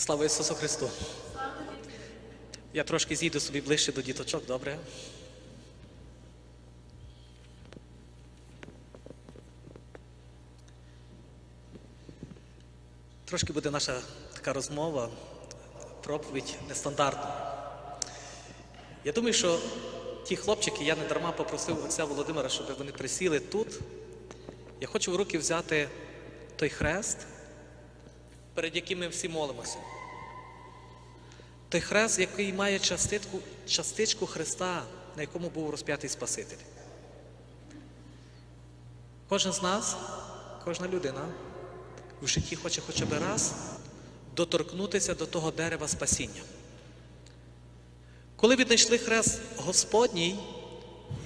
Слава Ісусу Христу! Я трошки зійду собі ближче до діточок, добре? Трошки буде наша така розмова, проповідь нестандартна. Я думаю, що ті хлопчики, я не дарма попросив отця Володимира, щоб вони присіли тут. Я хочу в руки взяти той хрест, перед яким ми всі молимося. Той хрест, який має частичку, частичку Христа, на якому був розп'ятий Спаситель. Кожен з нас, кожна людина в житті хоче хоча б раз доторкнутися до того дерева спасіння. Коли віднайшли хрест Господній,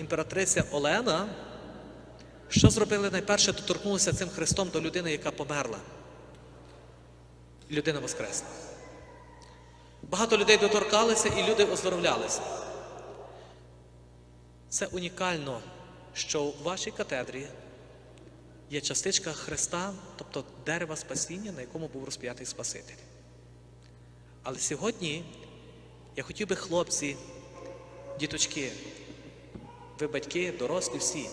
імператриця Олена, що зробили найперше, доторкнулися цим хрестом до людини, яка померла. Людина воскресла. Багато людей доторкалися і люди оздоровлялися. Це унікально, що у вашій катедрі є частичка Христа, тобто дерева спасіння, на якому був розп'ятий Спаситель. Але сьогодні я хотів би хлопці, діточки, ви батьки, дорослі всі,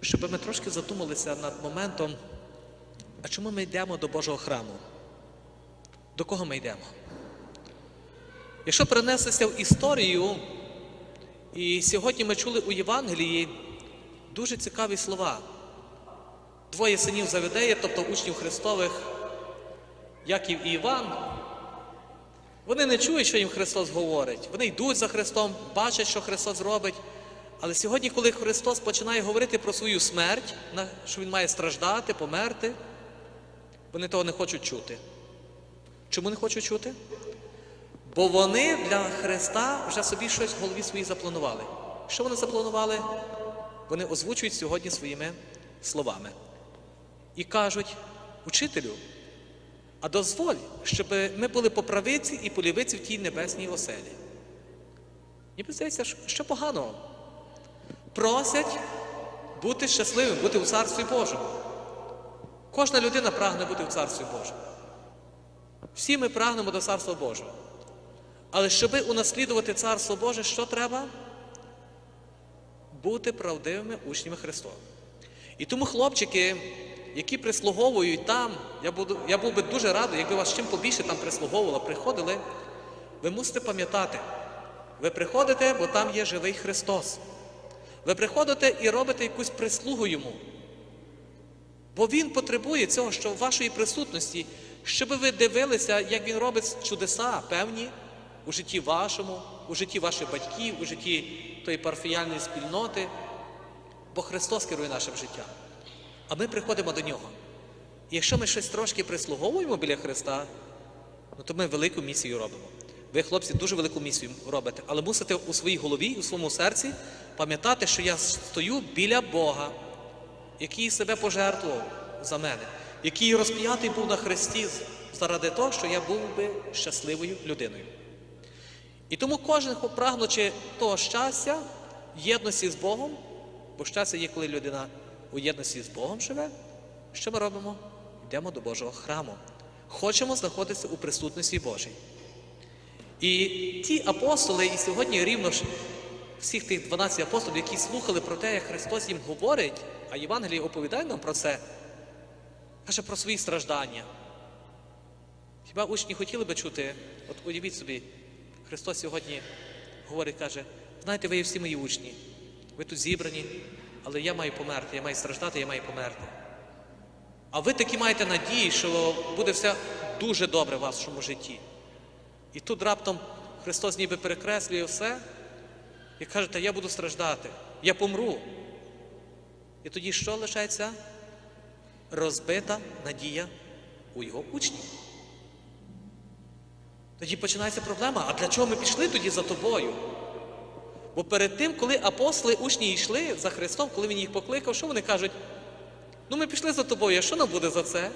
щоб ми трошки задумалися над моментом, а чому ми йдемо до Божого храму? До кого ми йдемо? Якщо перенестися в історію, і сьогодні ми чули у Євангелії дуже цікаві слова. Двоє синів Заведея, тобто учнів Христових, Яків і Іван, вони не чують, що їм Христос говорить. Вони йдуть за Христом, бачать, що Христос робить. Але сьогодні, коли Христос починає говорити про свою смерть, що Він має страждати, померти, вони того не хочуть чути. Чому не хочуть чути? Бо вони для Христа вже собі щось в голові своїй запланували. Що вони запланували? Вони озвучують сьогодні своїми словами. І кажуть, учителю, а дозволь, щоб ми були по правиці і по лівиці в тій небесній оселі. Ніби здається, що- поганого. Просять бути щасливим, бути у Царстві Божому. Кожна людина прагне бути в Царстві Божому. Всі ми прагнемо до Царства Божого. Але щоби унаслідувати Царство Боже, що треба? Бути правдивими учнями Христова. І тому хлопчики, які прислуговують там, я, буду, я був би дуже радий, якби вас чим побільше там прислуговувало, приходили, ви мусите пам'ятати, ви приходите, бо там є живий Христос. Ви приходите і робите якусь прислугу йому. Бо Він потребує цього, що вашої присутності, щоб ви дивилися, як Він робить чудеса певні у житті вашому, у житті ваших батьків, у житті тої парафіяльної спільноти. Бо Христос керує нашим життям. А ми приходимо до нього. І якщо ми щось трошки прислуговуємо біля Христа, ну то ми велику місію робимо. Ви, хлопці, дуже велику місію робите, але мусите у своїй голові, у своєму серці пам'ятати, що я стою біля Бога, який себе пожертвував за мене, який розп'ятий був на Христі заради того, що я був би щасливою людиною. І тому кожен, прагнучи того щастя, єдності з Богом, бо щастя є, коли людина у єдності з Богом живе, що ми робимо? Йдемо до Божого храму. Хочемо знаходитися у присутності Божій. І ті апостоли, і сьогодні рівно ж всіх тих 12 апостолів, які слухали про те, як Христос їм говорить, а Євангеліє оповідає нам про це, каже про свої страждання. Хіба учні хотіли би чути, от уявіть собі, Христос сьогодні говорить, каже, знаєте, ви є всі мої учні, ви тут зібрані, але я маю померти, я маю страждати, я маю померти. А ви такі маєте надії, що буде все дуже добре в вашому житті. І тут раптом Христос ніби перекреслює все і каже, я буду страждати, я помру. І тоді що лишається? Розбита надія у його учнів. Тоді починається проблема. А для чого ми пішли тоді за тобою? Бо перед тим, коли апостоли учні йшли за Христом, коли Він їх покликав, що вони кажуть? Ну ми пішли за тобою, а що нам буде за це?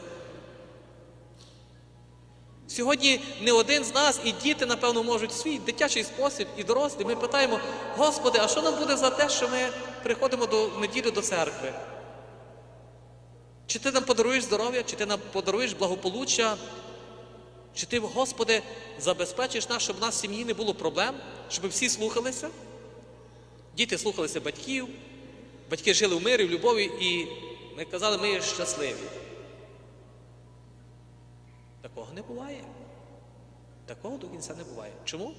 Сьогодні не один з нас, і діти, напевно, можуть свій дитячий спосіб, і дорослі. Ми питаємо, Господи, а що нам буде за те, що ми приходимо до неділі до церкви? Чи ти нам подаруєш здоров'я, чи ти нам подаруєш благополуччя, Чи ти, Господи, забезпечиш нас, щоб в нас в сім'ї не було проблем, щоб всі слухалися? Діти слухалися батьків, батьки жили в мирі, в любові, і ми казали, ми є щасливі. Такого не буває. Такого до кінця не буває. Чому?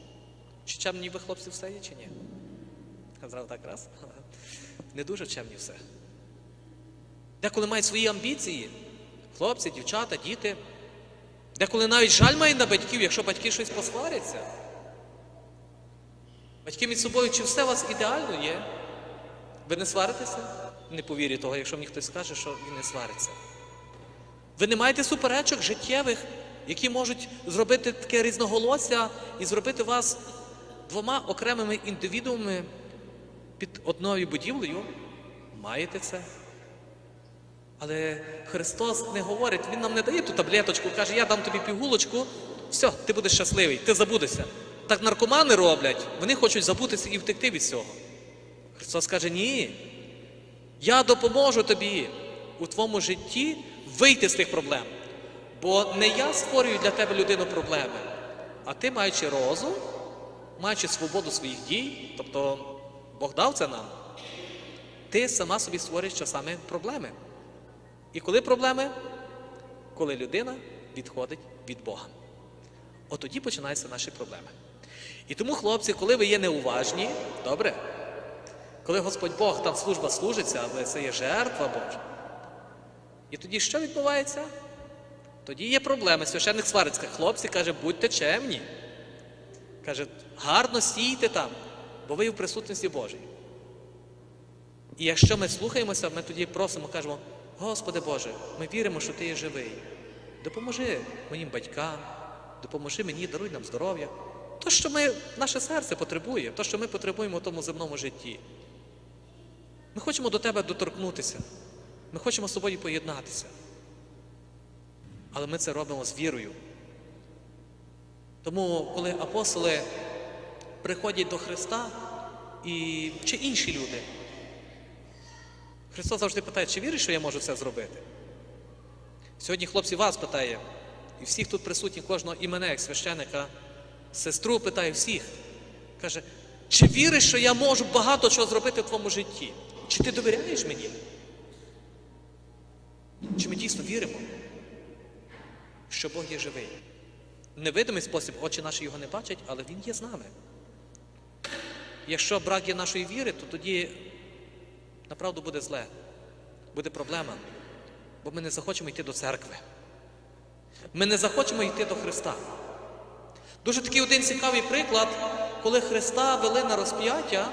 Чи чемні ви хлопці все є, чи ні? Казав так раз. Не дуже чемні все. Деколи мають свої амбіції, хлопці, дівчата, діти. Деколи навіть жаль має на батьків, якщо батьки щось посваряться. Батьки між собою, чи все у вас ідеально є? Ви не сваритеся? Не повірю того, якщо мені хтось скаже, що він не свариться. Ви не маєте суперечок життєвих, які можуть зробити таке різноголосся і зробити вас двома окремими індивідуумами під одною будівлею. Маєте це. Але Христос не говорить, Він нам не дає ту таблеточку, каже, я дам тобі пігулочку, все, ти будеш щасливий, ти забудешся. Так наркомани роблять, вони хочуть забутися і втекти від цього. Христос каже, ні. Я допоможу тобі у твоєму житті вийти з тих проблем. Бо не я створюю для тебе людину проблеми, а ти, маючи розум, маючи свободу своїх дій, тобто Бог дав це нам, ти сама собі створюєш часами проблеми. І коли проблеми? Коли людина відходить від Бога. От тоді починаються наші проблеми. І тому, хлопці, коли ви є неуважні, добре, коли Господь Бог там служба служиться, але це є жертва Божа. І тоді що відбувається? Тоді є проблеми. Священник свариться. Хлопці каже, будьте чемні. Каже, гарно стійте там, бо ви в присутності Божій. І якщо ми слухаємося, ми тоді просимо, кажемо, Господи Боже, ми віримо, що Ти є живий. Допоможи моїм батькам, допоможи мені, даруй нам здоров'я. То, що ми, наше серце потребує, то, що ми потребуємо в тому земному житті. Ми хочемо до Тебе доторкнутися. Ми хочемо з тобою поєднатися. Але ми це робимо з вірою. Тому, коли апостоли приходять до Христа і чи інші люди, Христос завжди питає, чи віриш, що я можу це зробити? Сьогодні хлопці вас питає, і всіх тут присутні, кожного і мене, як священика, сестру питає всіх. Каже, чи віриш, що я можу багато чого зробити в твоєму житті? Чи ти довіряєш мені? Чи ми дійсно віримо, що Бог є живий? Невидимий спосіб, очі наші його не бачать, але Він є з нами. Якщо брак є нашої віри, то тоді направду буде зле, буде проблема, бо ми не захочемо йти до церкви. Ми не захочемо йти до Христа. Дуже такий один цікавий приклад, коли Христа вели на розп'яття.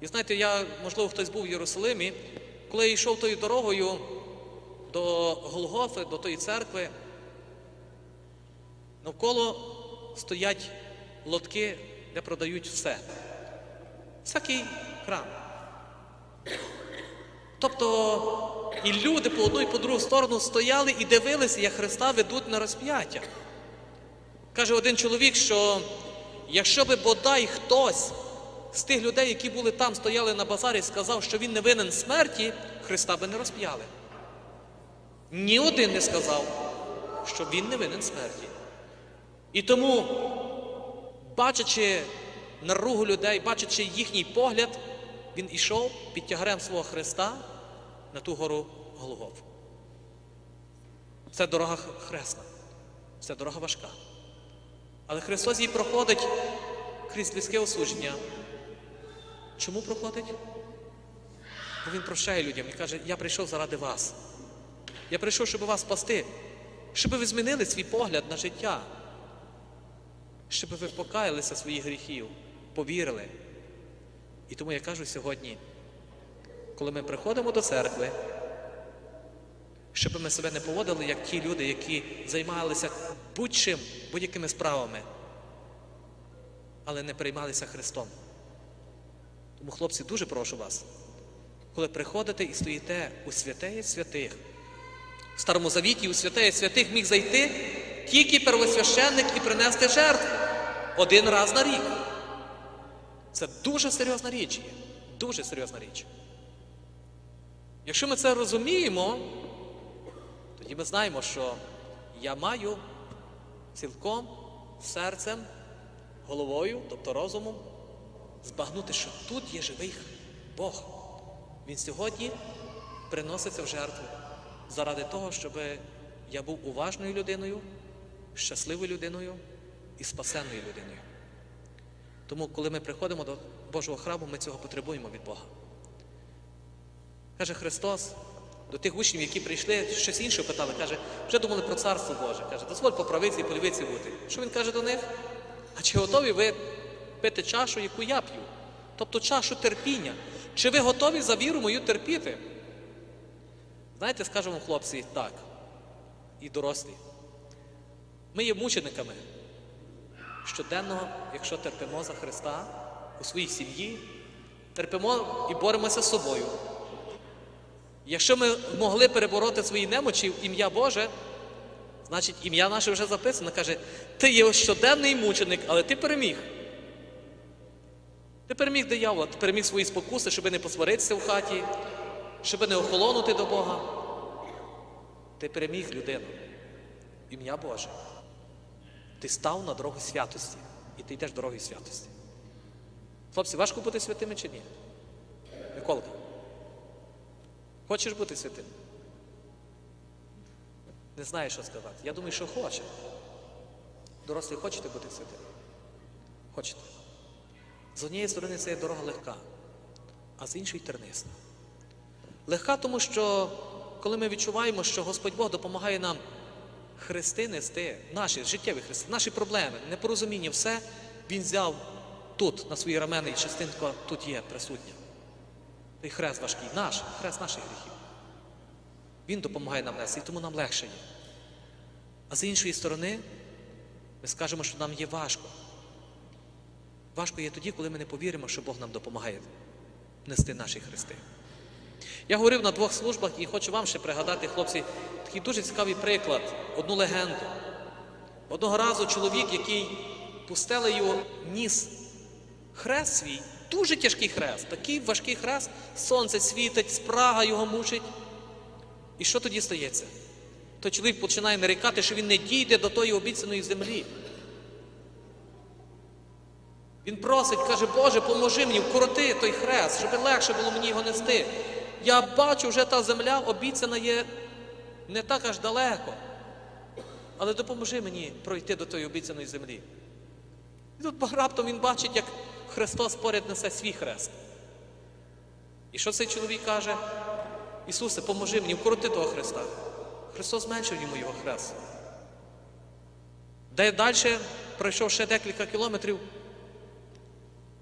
І знаєте, я, можливо, хтось був в Єрусалимі, коли я йшов тою дорогою до Голгофи, до тої церкви, навколо стоять лотки, де продають все. Всякий крам. Тобто і люди по одну і по другу сторону стояли і дивилися, як Христа ведуть на розп'яття. Каже один чоловік, що якщо би бодай хтось з тих людей, які були там, стояли на базарі, сказав, що він не винен смерті, Христа би не розп'яли. Ні один не сказав, що він не винен смерті. І тому, бачачи наругу людей, бачачи їхній погляд, він ішов під тягарем свого Христа на ту гору Голгофу. Це дорога хресна, це дорога важка. Але Христос її проходить крізь людське осудження. Чому проходить? Бо Він прощає людям і каже, я прийшов заради вас. Я прийшов, щоб вас спасти, щоб ви змінили свій погляд на життя, щоб ви покаялися своїх гріхів, повірили. І тому я кажу сьогодні, коли ми приходимо до церкви, щоб ми себе не поводили, як ті люди, які займалися будь-чим, будь-якими справами, але не приймалися Христом. Тому, хлопці, дуже прошу вас, коли приходите і стоїте у святеє святих, в Старому Завіті у святеє святих міг зайти тільки первосвященник і принести жертву один раз на рік. Це дуже серйозна річ є. Дуже серйозна річ. Якщо ми це розуміємо, тоді ми знаємо, що я маю цілком серцем, головою, тобто розумом, збагнути, що тут є живий Бог. Він сьогодні приноситься в жертву заради того, щоб я був уважною людиною, щасливою людиною і спасенною людиною. Тому, коли ми приходимо до Божого храму, ми цього потребуємо від Бога. Каже Христос до тих учнів, які прийшли, щось інше питали, каже, вже думали про царство Боже. Каже, дозволь по правиці і по лівиці бути. Що він каже до них? А чи готові ви пити чашу, яку я п'ю? Тобто чашу терпіння. Чи ви готові за віру мою терпіти? Знаєте, скажемо хлопці так, і дорослі. Ми є мучениками щоденно, якщо терпимо за Христа у своїй сім'ї, терпимо і боремося з собою. Якщо ми могли перебороти свої немочі в ім'я Боже, значить ім'я наше вже записано. Каже, ти є щоденний мученик, але ти переміг. Ти переміг диявола, ти переміг свої спокуси, щоб не посваритися в хаті, щоб не охолонути до Бога. Ти переміг людину. Ім'я Боже. Ти став на дорогу святості. І ти йдеш дорогою святості. Хлопці, важко бути святими чи ні? Миколка. Хочеш бути святим? Не знаю, що сказати. Я думаю, що хоче. Дорослі, хочете бути святим? Хочете. З однієї сторони це є дорога легка, а з іншої тернисна. Легка, тому що коли ми відчуваємо, що Господь Бог допомагає нам хрести нести, наші життєві хрести, наші проблеми, непорозуміння, все Він взяв тут, на свої рамени, і частинка тут є присутня. Той хрест важкий, наш, хрест наших гріхів. Він допомагає нам нести, і тому нам легше є. А з іншої сторони, ми скажемо, що нам є важко. Важко є тоді, коли ми не повіримо, що Бог нам допомагає нести наші хрести. Я говорив на двох службах і хочу вам ще пригадати, хлопці, такий дуже цікавий приклад, одну легенду. Одного разу чоловік, який пустелею ніс хрест свій, дуже тяжкий хрест, такий важкий хрест, сонце світить, спрага його мучить. І що тоді стається? Той чоловік починає нарікати, що він не дійде до тої обіцяної землі. Він просить, каже, Боже, поможи мені, вкороти той хрест, щоб легше було мені його нести. Я бачу, вже та земля обіцяна є не так аж далеко. Але допоможи мені пройти до тої обіцяної землі. І тут раптом він бачить, як Христос поряд несе свій хрест. І що цей чоловік каже? Ісусе, поможи мені, вкороти того Христа. Христос зменшив йому його хрест. Де далі, пройшов ще декілька кілометрів,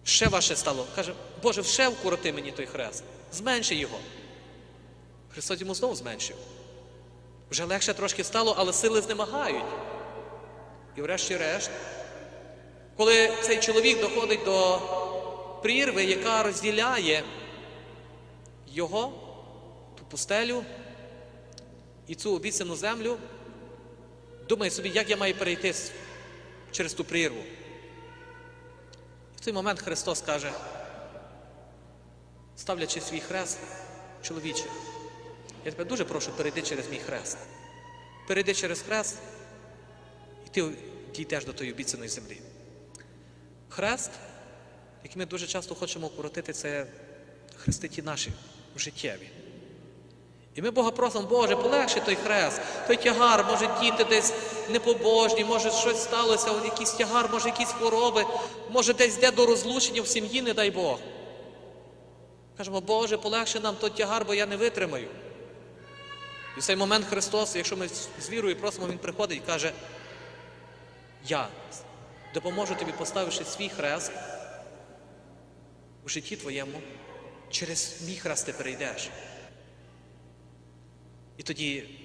ще важче стало. Каже, Боже, ще вкороти мені той хрест, зменши його. Христос йому знову зменшив. Вже легше трошки стало, але сили знемагають. І врешті-решт, коли цей чоловік доходить до прірви, яка розділяє його, ту пустелю і цю обіцяну землю, думає собі, як я маю перейти через ту прірву. І в той момент Христос каже, ставлячи свій хрест, чоловіче, я тебе дуже прошу, перейди через мій хрест. Перейди через хрест, і ти дійдеш до тої обіцяної землі. Хрест, який ми дуже часто хочемо укоротити, це хрести ті наші життєві. І ми Бога просимо, Боже, полегши той хрест, той тягар, може діти десь непобожні, може щось сталося, якийсь тягар, може якісь хвороби, може десь йде до розлучення в сім'ї, не дай Бог. Кажемо, Боже, полегши нам той тягар, бо я не витримаю. І в цей момент Христос, якщо ми з вірою просимо, Він приходить і каже, я допоможу тобі, поставивши свій хрест у житті твоєму, через мій хрест ти перейдеш. І тоді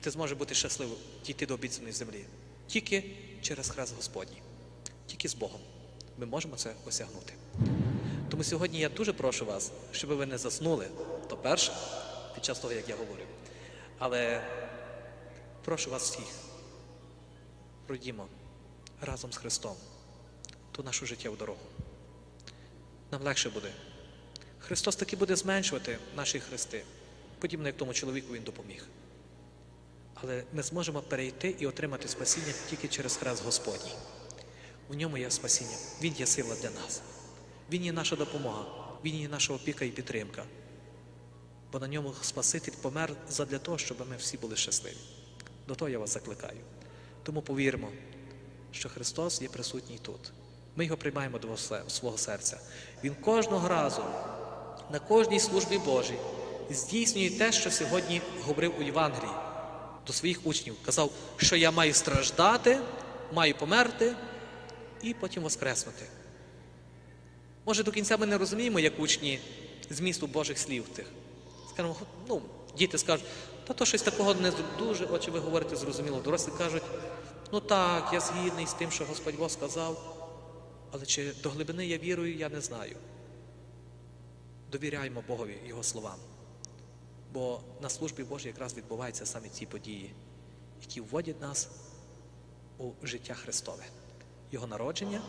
ти зможеш бути щасливим, дійти до обіцяної землі. Тільки через хрест Господній, тільки з Богом ми можемо це осягнути. Тому сьогодні я дуже прошу вас, щоб ви не заснули, то перше, під час того, як я говорю. Але прошу вас всіх, пройдімо разом з Христом ту нашу життєву дорогу. Нам легше буде. Христос таки буде зменшувати наші хрести, подібно як тому чоловіку Він допоміг. Але ми зможемо перейти і отримати спасіння тільки через хрест Господній. У ньому є спасіння. Він є сила для нас. Він є наша допомога, Він є наша опіка і підтримка. Бо на ньому Спаситель помер задля того, щоб ми всі були щасливі. До того я вас закликаю. Тому повіримо, що Христос є присутній тут. Ми його приймаємо до свого серця. Він кожного разу, на кожній службі Божій, здійснює те, що сьогодні говорив у Євангелії до своїх учнів. Казав, що я маю страждати, маю померти і потім воскреснути. Може, до кінця ми не розуміємо, як учні змісту Божих слів тих. Скажемо, ну, діти скажуть, та то щось такого не дуже, очі ви говорите зрозуміло. Дорослі кажуть, ну так, я згідний з тим, що Господь Бог сказав, але чи до глибини я вірую, я не знаю. Довіряємо Богові Його словам. Бо на службі Божій якраз відбуваються саме ті події, які вводять нас у життя Христове. Його народження,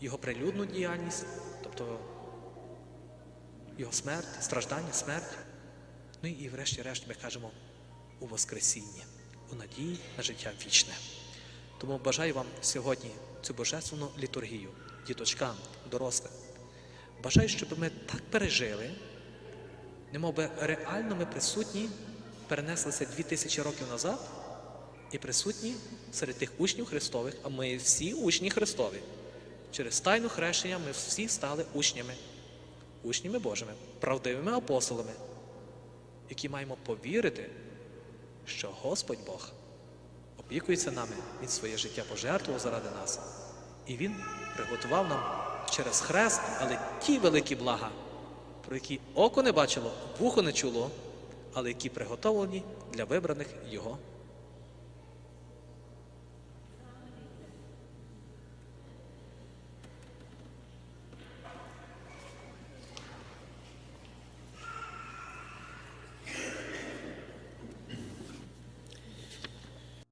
Його прилюдну діяльність, тобто Його смерть, страждання, смерть. Ну і врешті-решт ми кажемо у Воскресіння, у надії на життя вічне. Тому бажаю вам сьогодні цю божественну літургію, діточкам, дорослим. Бажаю, щоб ми так пережили, немов би реально ми присутні, перенеслися дві тисячі років назад і присутні серед тих учнів Христових, а ми всі учні Христові. Через тайну хрещення ми всі стали учнями, учнями Божими, правдивими апостолами, які маємо повірити, що Господь Бог опікується нами, Він своє життя пожертвував заради нас. І Він приготував нам через хрест, але ті великі блага, про які око не бачило, вухо не чуло, але які приготовлені для вибраних Його